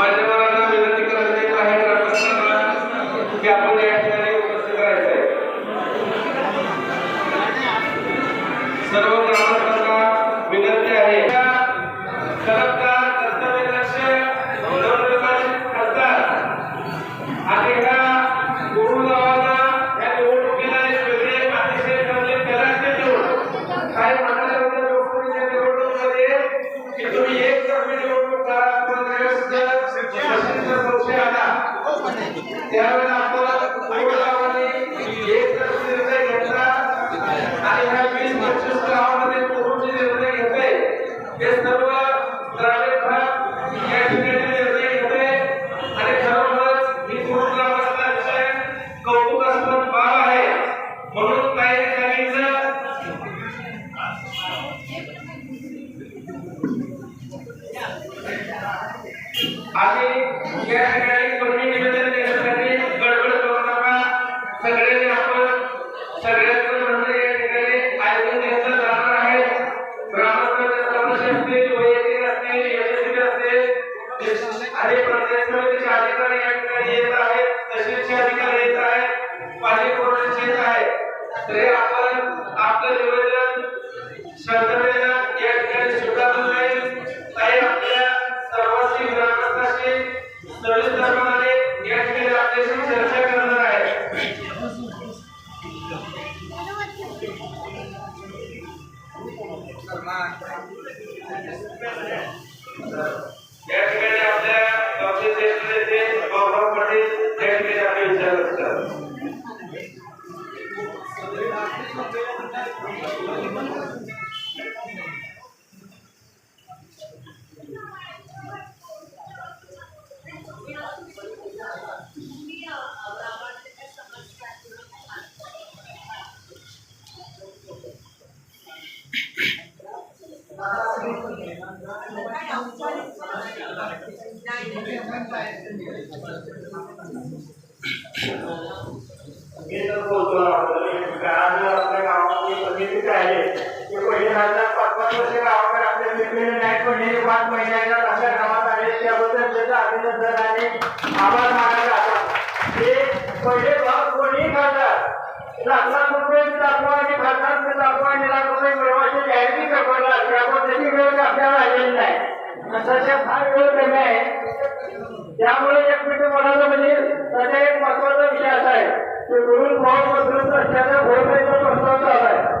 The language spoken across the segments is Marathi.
മറ്റുള്ളവർ त्यावेळेला आपल्याला एक निर्णय घेतला आणि ह्या वीस पंचवीस गावामध्ये जे निर्णय घेतले ते सर्व ग्रामीण भाग या ठिकाणी निर्णय घेतले आणि खरोखरच ही पूर्ण ग्रामाचा विषय कौतुकास्पद बाब आहे. म्हणून काही सांगितलं आणि या ठिकाणी असतील आणि समितीचे अधिकारी या ठिकाणी येत आहेत तहसीलचे अधिकारी येत आहेत पाणी पुरवठ्याचे येत आहेत. तरी आपण आपलं निवेदन श्रद्धेनं या ठिकाणी स्वीकारलं जाईल. ताई आपल्या सर्वांशी या ठिकाणी आपल्याशी चर्चा करणार आहे. আমাদের त्याचं आभार मानायला हे पहिले भाग कोणी खातात लाख लाख रुपये दाखवा आणि ते दाखवा आणि लाख रुपये मिळवायची करणार त्यामुळे त्याची वेळ आपल्याला आलेली नाही. तशा फार वेळ कमी आहे. त्यामुळे एक मिनिट म्हणायचं म्हणजे त्याचा एक महत्त्वाचा विषय असा आहे. की गुरु भाव बदलत असल्याचा भोवताचा प्रस्ताव चालू आहे.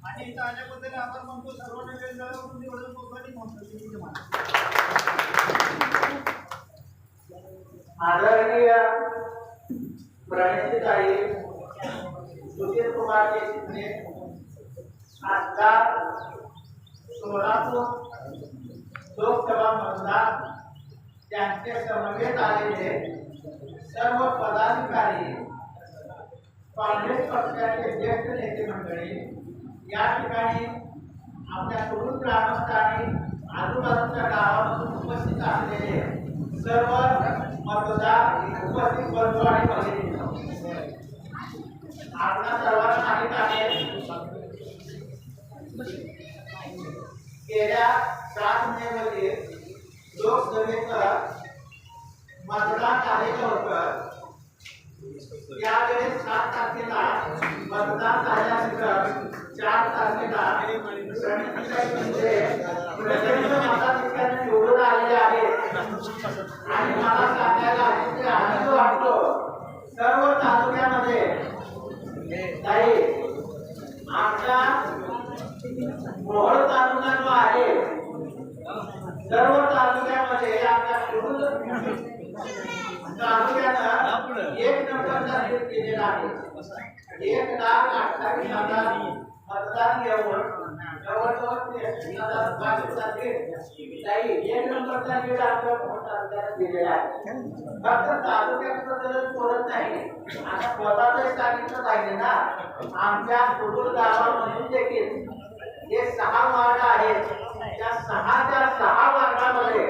आणि आपण म्हणतो सर्वांना वेळ झाल्यावर निवडून पोहोचવાની म्हणतो आदरणीय प्रणितीताई कुमार देशमुख खासदार सोलापूर लोकसभा मतदार त्यांचे समवेत आलेले सर्व पदाधिकारी काँग्रेस पक्षाचे ज्येष्ठ नेते मंडळी या ठिकाणी आपल्या कुटुंब ग्रामस्थ आणि आजूबाजूच्या गावामधून उपस्थित असलेले सर्व मतदार उपस्थित बंधू आणि भगिनी. आपल्या सर्वांना माहीत आहे गेल्या सात मे मध्ये लोकसभेचं मतदान झालेलं होतं. त्यावेळेस सात तारखेला मतदान झाल्यानंतर चार तारखेला प्रणितीताई म्हणजे प्रचंड मताधिक्याने निवडून आलेले आहेत आणि मला सांगायला अतिशय आनंद वाटतो सर्व तालुक्यामध्ये ताई आमचा मोहोळ तालुका जो आहे सर्व तालुक्यामध्ये आपल्या शिरूर तालुक्यानं एक नंबरचा केलेला आहे. एक लाख अठ्ठावीस हजार मतदान घेऊन जवळजवळ तालुक्यात आहे नाही आता स्वतःच सांगितलं पाहिजे ना आमच्या कुडूर गावामधून देखील जे सहा वार्ड आहेत त्या सहाच्या सहा वार्डामध्ये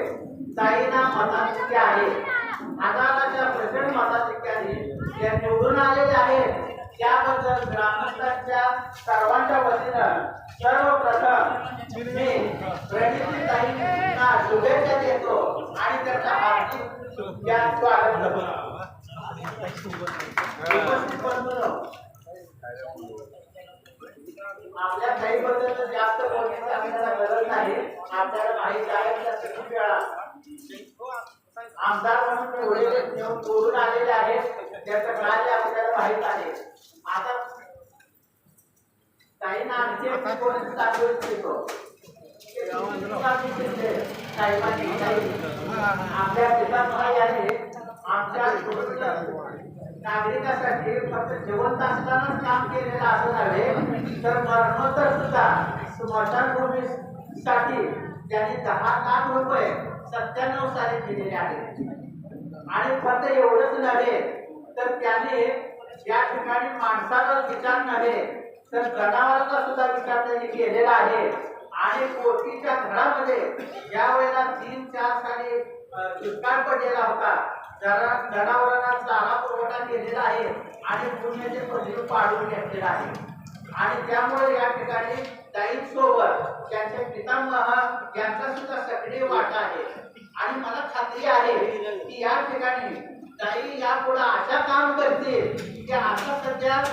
ताईंना मताधिक्य आहे हजाराच्या प्रचंड मताधिक्याने ज्या निवडून आलेले आहेत त्याबद्दल ग्रामस्थांच्या सर्वांच्या वतीनं सर्वप्रथम मी प्रणिती शुभेच्छा देतो आणि त्यांचा हार्दिक या स्वागत उपस्थित बंधूंनो, आपल्या काही बद्दल जास्त बोलण्याची आपल्याला गरज नाही आपल्याला माहीत आहे की त्या किती वेळा आमदार म्हणून एवढे निवडून आलेले आहेत त्याचं कार्य आपल्याला माहीत आहे. आता काही ना आणखी एक कोणी दाखवून देतो साहेबांनी काही आपल्या पितामहायाने आमच्या कुटुंब नागरिकासाठी फक्त जिवंत असतानाच काम केलेलं असं नव्हे तर मरणोत्तर सुद्धा स्मशानभूमीसाठी त्यांनी दहा लाख रुपये सत्त्याण्णव साली दिलेले आहेत. आणि फक्त एवढंच नव्हे तर त्याने या ठिकाणी माणसाचा विचार नव्हे तर जनावरांचा सुद्धा विचार त्यांनी केलेला आहे. आणि कोटीच्या घरामध्ये ज्या वेळेला तीन चार साली अ, दुष्काळ पडलेला होता. जनावरांना चारा पुरवठा केलेला आहे आणि पुण्याचे पदवी पाडून घेतलेला आहे. आणि त्यामुळे या ठिकाणी ताईंसोबत त्यांचे पितामह यांचा सुद्धा सक्रिय वाटा आहे. आणि मला खात्री आहे की या ठिकाणी ताई यापुढे अशा काम करतील की आता सध्या